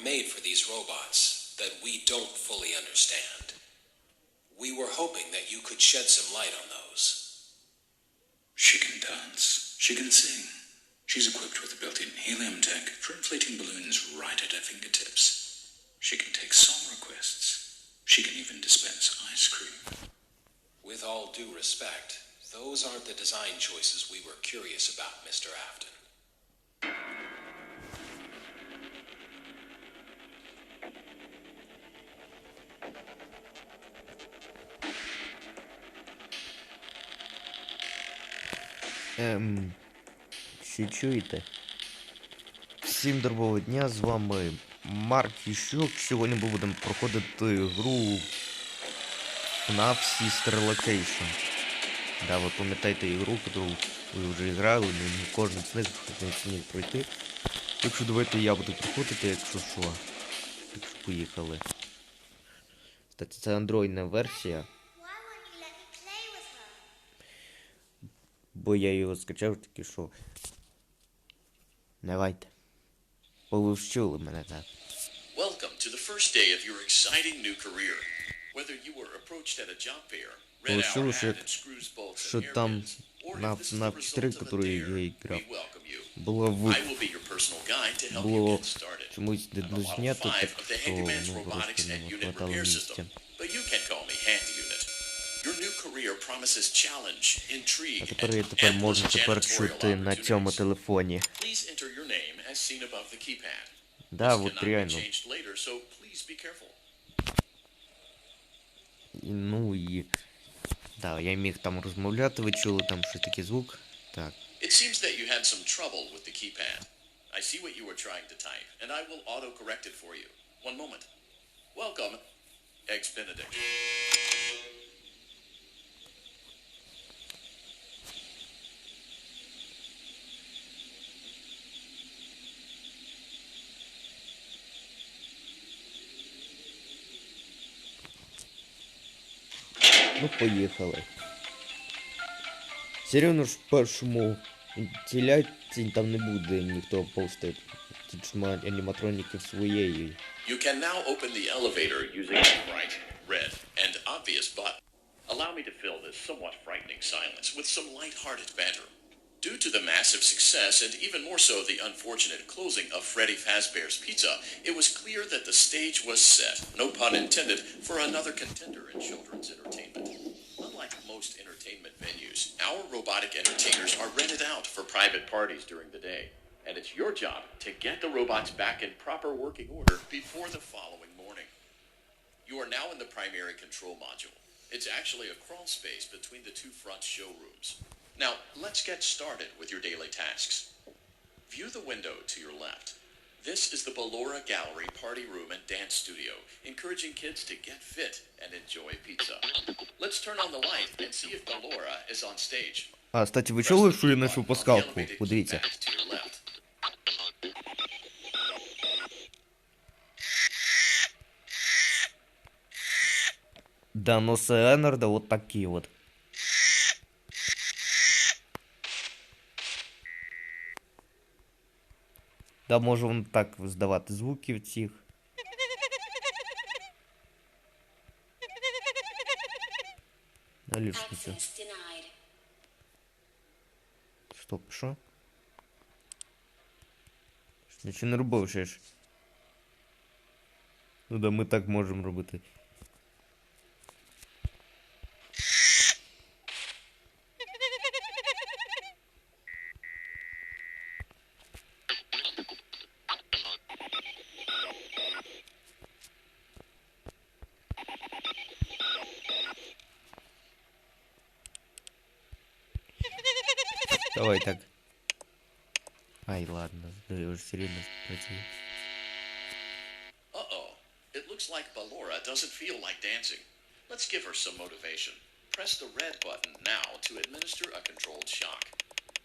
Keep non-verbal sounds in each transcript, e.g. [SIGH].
were made for these robots that we don't fully understand. We were hoping that you could shed some light on those. She can dance. She can sing. She's equipped with a built-in helium tank for inflating balloons right at her fingertips. She can take song requests. She can even dispense ice cream. With all due respect, those aren't the design choices we were curious about, Mr. Afton. Ем, чи чуєте? Всім доброго дня, з вами Марк Ющук. Сьогодні ми будемо проходити гру FNAF Sister Location. Да, ви пам'ятаєте ігру, яку ви вже грали, не кожен з них зміг пройти. Так що давайте я буду проходити, якщо що. Так що поїхали. Кстати, це андроїдна версія. бо я його скачав, таки що. Давайте. Повивчили мене так. Welcome to the first day of your exciting new career. Whether you were approached at a job fair, read our ad and screws bolts and airbags, на, на 4, которые я играл, было вы... было чему-то снято, так что ну, просто не хватало вместе. career promises challenge, intrigue, А тепер я and тепер можу endless тепер janitorial чути на цьому opportunities. телефоні. Please enter your name as seen above the keypad. Да, This от cannot be реально. changed later, so please be careful. І, ну і. Да, я міг там розмовляти, ви чули там щось такий звук. Так. It seems that you had some trouble with the keypad. I see what you were trying to type, and I will auto-correct it for you. One moment. Welcome, Eggs Benedict. Ну, поїхали. Все рівно ж в першому інтеляції там не буде ніхто повсти. Тут ж ма- аніматроніки своєї. You can now open the elevator using the bright, red, and obvious button. Allow me to fill this somewhat frightening silence with some light-hearted banter. Due to the massive success, and even more so the unfortunate closing of Freddy Fazbear's Pizza, it was clear that the stage was set, no pun intended, for another contender in children's entertainment. Our robotic entertainers are rented out for private parties during the day. And it's your job to get the robots back in proper working order before the following morning. You are now in the primary control module. It's actually a crawl space between the two front showrooms. Now, let's get started with your daily tasks. View the window to your left. This is the Ballora Gallery Party Room and Dance Studio, encouraging kids to get fit and enjoy pizza. Let's turn on the light and see if Ballora is on stage. А, кстати, ви чули, що я знайшов пасхалку? Подивіться. Back to your left. Да, носи Енарда от такі от. Да, може він так здавати звуки в цих. Налічниця. Access denied. Стоп, що? Нічого не робив ще ж. Ну да, ми так можемо робити. Давай так. Ай, ладно, да я уже серьезно спросил. Uh-oh. It looks like Ballora doesn't feel like dancing. Let's give her some motivation. Press the red button now to administer a controlled shock.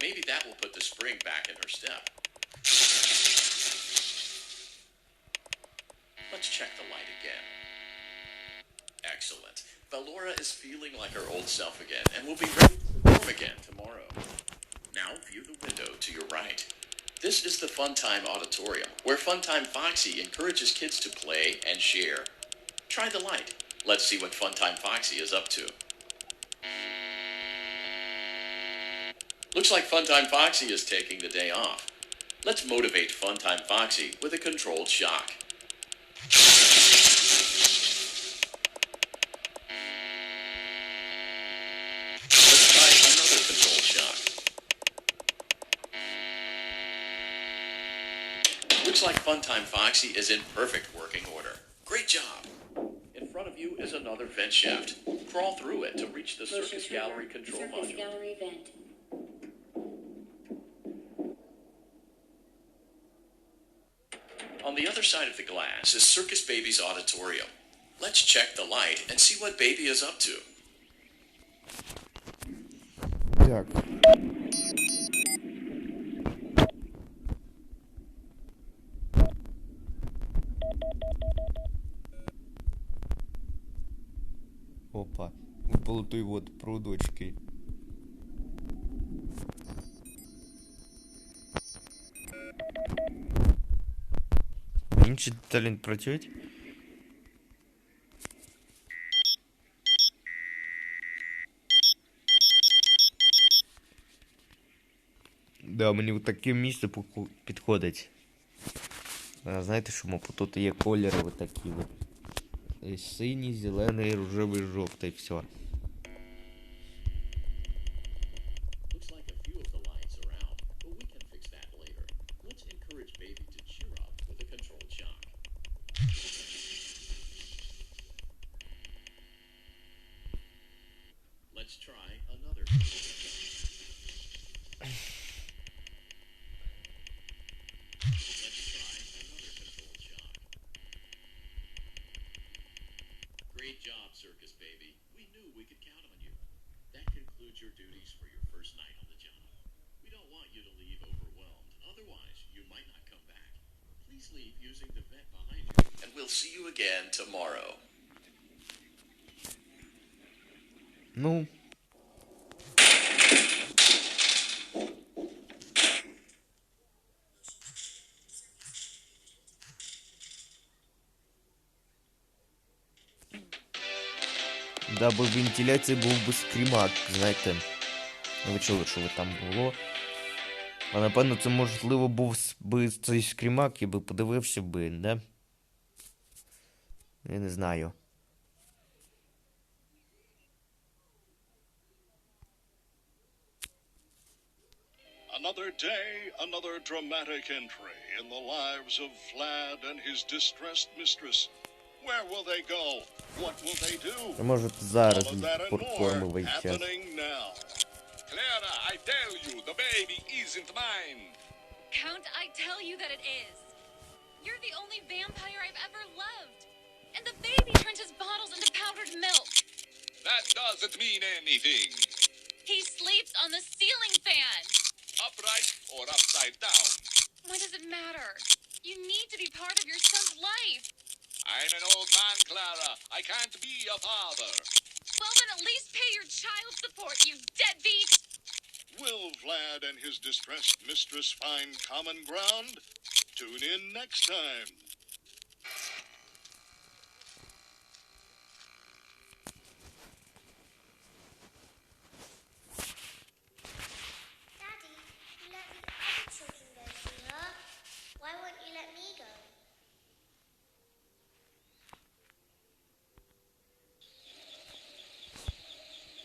Maybe that will put the spring back in her step. Let's check the light again. Excellent. Ballora is feeling like her old self again and will be ready to perform again tomorrow. Now view the window to your right. This is the Funtime Auditorium, where Funtime Foxy encourages kids to play and share. Try the light. Let's see what Funtime Foxy is up to. Looks like Funtime Foxy is taking the day off. Let's motivate Funtime Foxy with a controlled shock. Let's try another controlled shock. Looks like Funtime Foxy is in perfect working order. Great job. In front of you is another vent shaft. Crawl through it to reach the Circus Gallery control Circus module. Gallery vent. On the other side of the glass is Circus Baby's auditorium. Let's check the light and see what Baby is up to. Так. Опа. Випало той от проводочки. Інші деталі не працюють? Да, мені от таке місце поку- підходить. А, знаєте, що мапу тут є кольори от такі от. Е, синій, зелений, рожевий, жовтий, все. Let's try another. Concludes your duties for your first night on the job. We don't want you to leave overwhelmed. Otherwise, you might not come back. Please leave using the vent behind you. And we'll see you again tomorrow. Ну. Даби вентиляції був би скрімак, знаєте. Ви чули, що ви там було. А напевно, це можливо був би цей скрімак, я би подивився би, да? Я не знаю. Another day, another dramatic entry in the lives of Vlad and his distressed mistress. Where will they go? What will they do? А може зараз All of that and порформовий more час. happening now. Clara, I tell you, the baby isn't mine. Count, I tell you that it is. You're the only vampire I've ever loved. And the baby turns his bottles into powdered milk. That doesn't mean anything. He sleeps on the ceiling fan. Upright or upside down. What does it matter? You need to be part of your son's life. I'm an old man, Clara. I can't be a father. Well, then at least pay your child support, you deadbeat. Will Vlad and his distressed mistress find common ground? Tune in next time. Daddy, you let the other children go see her. Why won't you let me go?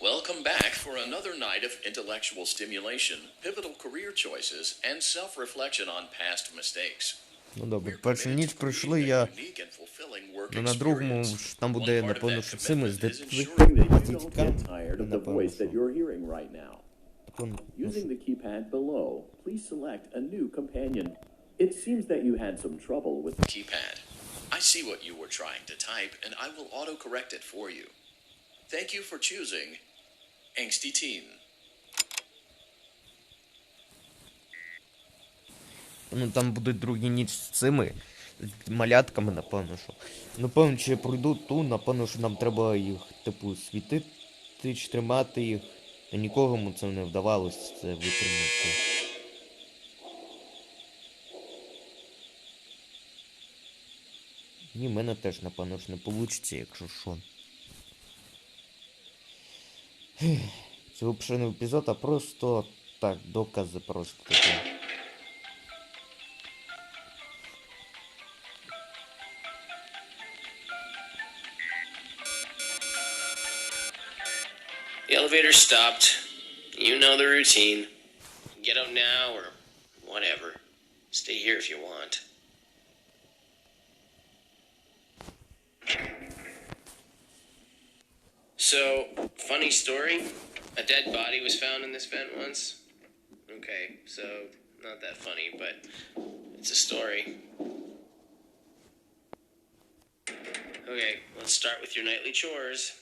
Welcome back for another night of intellectual stimulation, pivotal career choices, and self reflection on past mistakes. Ну добре, We're першу committed ніч to пройшли, creating я a unique and fulfilling work Ну, на другому experience. ж там One буде, part of напевно, that що цими з commitment is дитви- ensuring that з you don't дітьками. get tired of the Напевно, voice that що. you're hearing right now. Напевно, ну, Using the keypad below, please select a new companion. It seems that you had some trouble with the keypad. I see what you were trying to type, and I will autocorrect it for you. Thank you for choosing Engst die Ну там будуть другі ніч з цими малятками, напевно, що. Напевно, чи пройду ту, напевно, що нам треба їх, типу, світити чи тримати їх. Нікому це не вдавалося це витримати. Ні, мене теж, напевно, що не вийде, якщо що. Ех, [SIGHS] Це взагалі не епізод, а просто так, докази просто такі. The elevator stopped. You know the routine. Get out now or whatever. Stay here if you want. So, funny story. A dead body was found in this vent once. Okay, so not that funny, but it's a story. Okay, let's start with your nightly chores.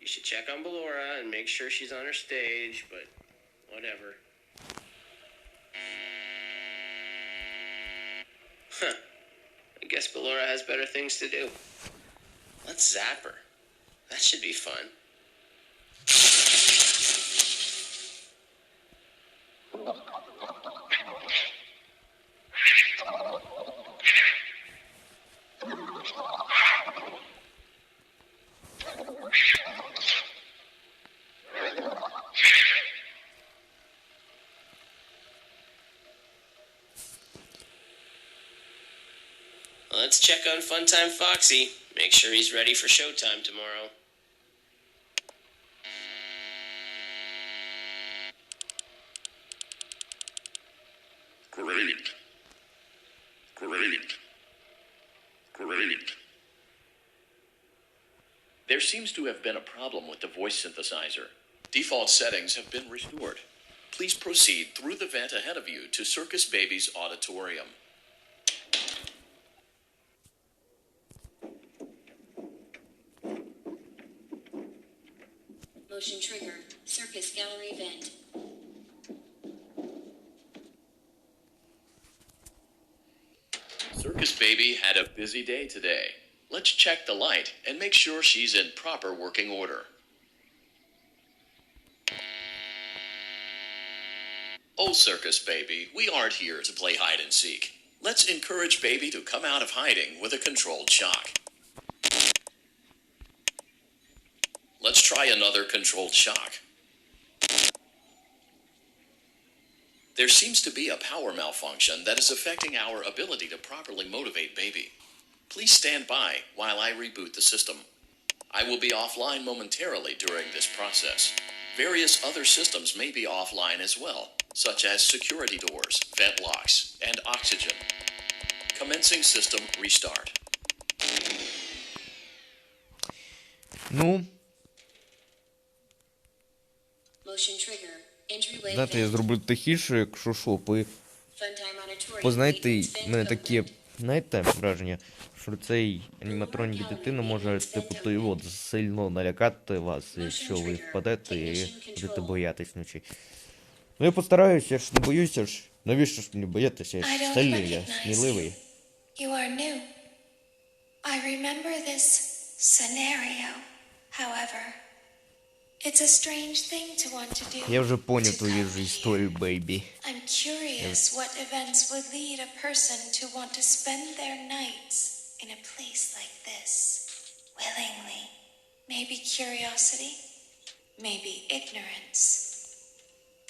You should check on Belora and make sure she's on her stage, but whatever. Huh. I guess Belora has better things to do. Let's zap her. That should be fun. Let's check on Funtime Foxy. Make sure he's ready for showtime tomorrow. Great. Great. Great. There seems to have been a problem with the voice synthesizer. Default settings have been restored. Please proceed through the vent ahead of you to Circus Baby's auditorium. Motion trigger. Circus gallery vent. Circus Baby had a busy day today. Let's check the light and make sure she's in proper working order. Oh, Circus Baby, we aren't here to play hide and seek. Let's encourage Baby to come out of hiding with a controlled shock. Let's try another controlled shock. There seems to be a power malfunction that is affecting our ability to properly motivate Baby. Please stand by while I reboot the system. I will be offline momentarily during this process. Various other systems may be offline as well, such as security doors, vent locks, and oxygen. Commencing system restart. Ну, Motion trigger. Entryway знаєте, я vent. зроблю тихіше, якщо що, ви Funtime auditorium. познаєте, maintenance в мене vent таке, opened. знаєте, враження, що цей аніматронік дитина може типу той от сильно налякати вас, якщо ви впадете і будете боятись вночі. Ну я постараюся, я ж не боюся ж. Навіщо ж мені боятися? Я ж сильний, я сміливий. You are new. I remember this scenario, however. Я вже поняв to твою come ж here. історію, бейбі. I'm curious what events would lead a person to want to spend their nights in a place like this willingly. Maybe curiosity, maybe ignorance.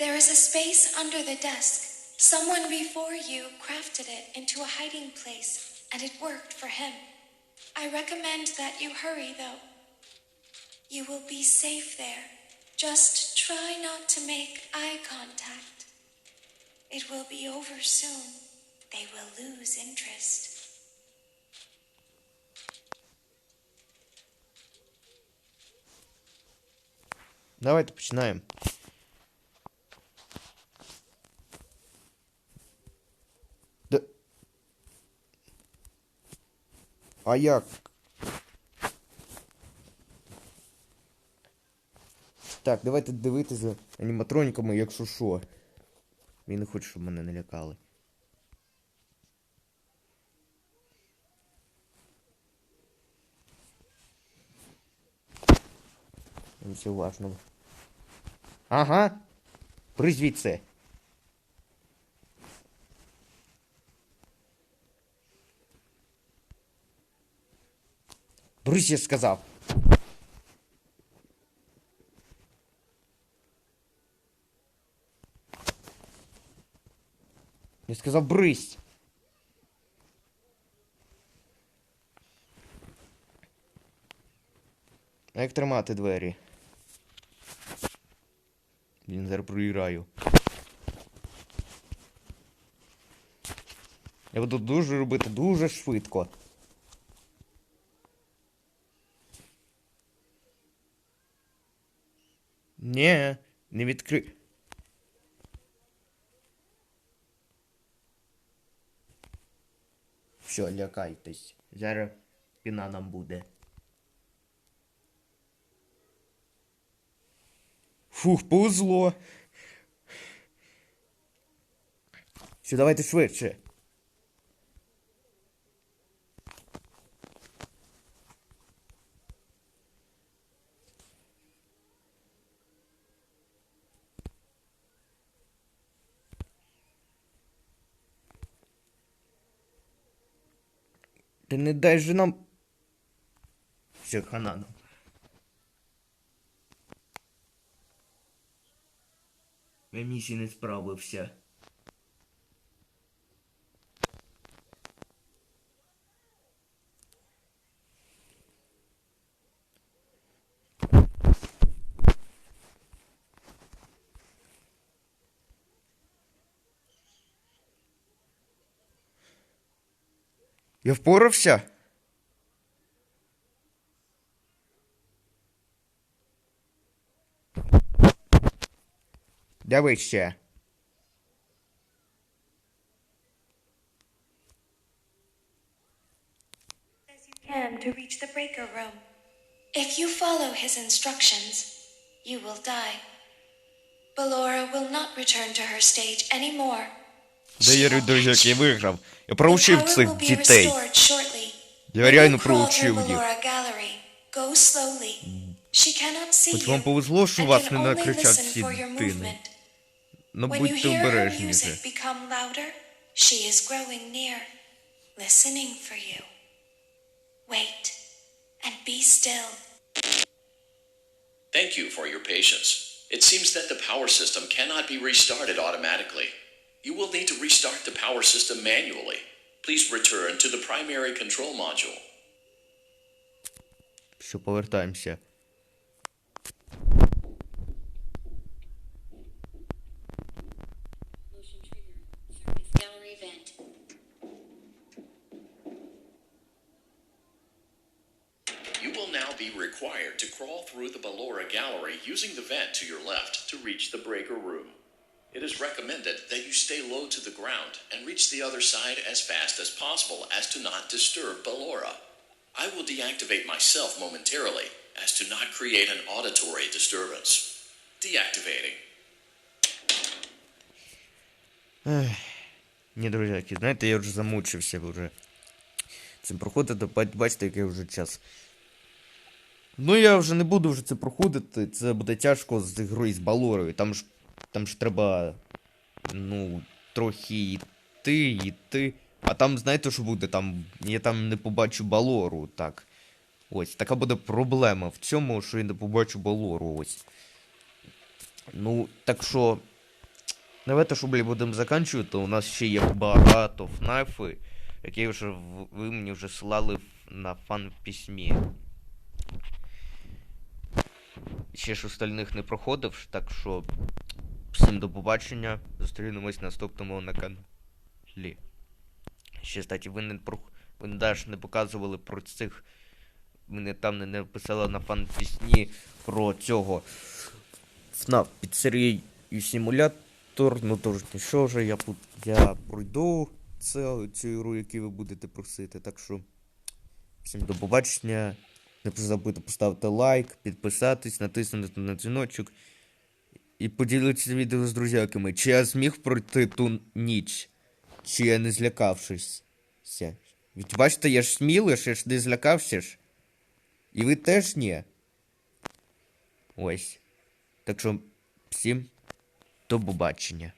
There is a space under the desk. Someone before you crafted it into a hiding place, and it worked for him. I recommend that you hurry, though. You will be safe there. Just try not to make eye contact. It will be over soon. They will lose interest. Давайте починаємо. Д... А як? Так, давайте дивитися за аніматроніками, якщо що. Він не хоче, щоб мене налякали. Все уважно. Ага. Призвіть це. Брись, я сказав. Сказав брись. А як тримати двері? Блін, зараз проіграю. Я буду дуже робити дуже швидко. Ні, не відкри. Все, лякайтесь. Зараз піна нам буде. Фух, повезло. Все, давайте швидше. Ти не дай же нам. Все, хана нам. Я місії не справився. Я впорався? Де ви ще? as you can to reach the breaker room. If you follow his instructions, you will die. Ballora will not return to her stage anymore. Да я друзяк, я виграв. Я The проучив power цих will be дітей. restored shortly. Я When реально you crawl проучив through їх. Ballora Gallery, go slowly. She cannot see Хоч you вам повезло, що and вас can не only накричать listen ці for your дитини. movement. Ну When you будьте hear her обережніше. music become louder, she is growing near, listening for you. Wait and be still. Thank you for your patience. It seems that the power system cannot be restarted automatically. You will need to restart the power system manually. Please return to the primary control module. Що повертаємося. Motion trigger. Surface gallery vent. You will now be required to crawl through the Ballora gallery using the vent to your left to reach the breaker room. It is recommended that you stay low to the ground and reach the other side as fast as possible as to not disturb Ballora. I will deactivate myself momentarily as to not create an auditory disturbance. Deactivating. Ні, друзяки, знаєте, я вже замучився вже. Цим проходити, бачите, який вже час. Ну я вже не буду вже це проходити, це буде тяжко з грою з Балорою. Там ж там ж треба. Ну, трохи йти, йти. А там, знаєте, що буде? Там. Я там не побачу Балору, так. Ось, така буде проблема в цьому, що я не побачу Балору, ось. Ну, так що. Давайте, що блін, будемо заканчувати. У нас ще є багато ФНАФи, які вже ви мені вже слали на фан-письмі. Ще ж остальних не проходив, так що всім до побачення. Зустрінемось наступному на каналі. Ще, кстати, ви не про... ви навіть не показували про цих. Ви не там не написали на фан-пісні про цього FNAF піцерію симулятор. Ну тож що вже я я пройду це, цю ігру, яку ви будете просити. Так що всім до побачення. Не забудьте поставити лайк, підписатись, натиснути на дзвіночок. І поділитися відео з друзяками. Чи я зміг пройти ту ніч? Чи я не злякавшись? Від бачите, я ж смілий, я ж не злякався ж. І ви теж ні. Ось. Так що всім до побачення.